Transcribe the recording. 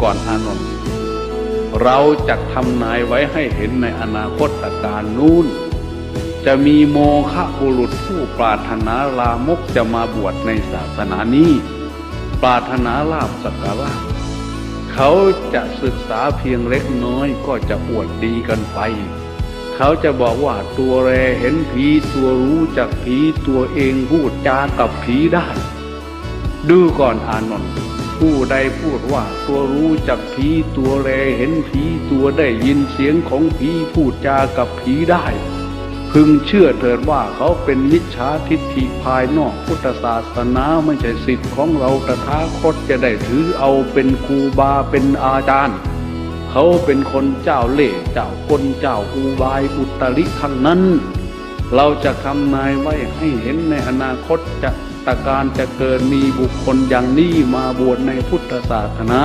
ก่อนอานนท์เราจะทำนายไว้ให้เห็นในอนาคตการนู้น จะมีโมฆะบุรุษผู้ปรารถนาลามกจะมาบวชในศาสนานี้ ปรารถนาลาบสักการะเขาจะศึกษาเพียงเล็กน้อยก็จะอวดดีกันไป เขาจะบอกว่าตัวแรเห็นผีตัวรู้จักผีตัวเองพูดจากับผีได้ ดูก่อนอานนท์ ผู้ใดพูดว่าตัวรู้จักผีตัวแรเห็นผีตัวได้ยินเสียงของผีพูดจากับผีได้ พึงเชื่อเถิดว่าเขาเป็นมิจฉาทิฏฐิภายนอกพุทธศาสนาไม่ใช่สิทธิ์ของเราตถาคตจะได้ถือเอาเป็นครูบาเป็นอาจารย์ เขาเป็นคนเจ้าเล่ห์เจ้ากลเจ้าอุบายอุตริทั้งนั้น เราจะทำนายไว้ให้เห็นในอนาคตจะ ตการจะเกิดมีบุคคลอย่างนี้มาบวชในพุทธศาสนา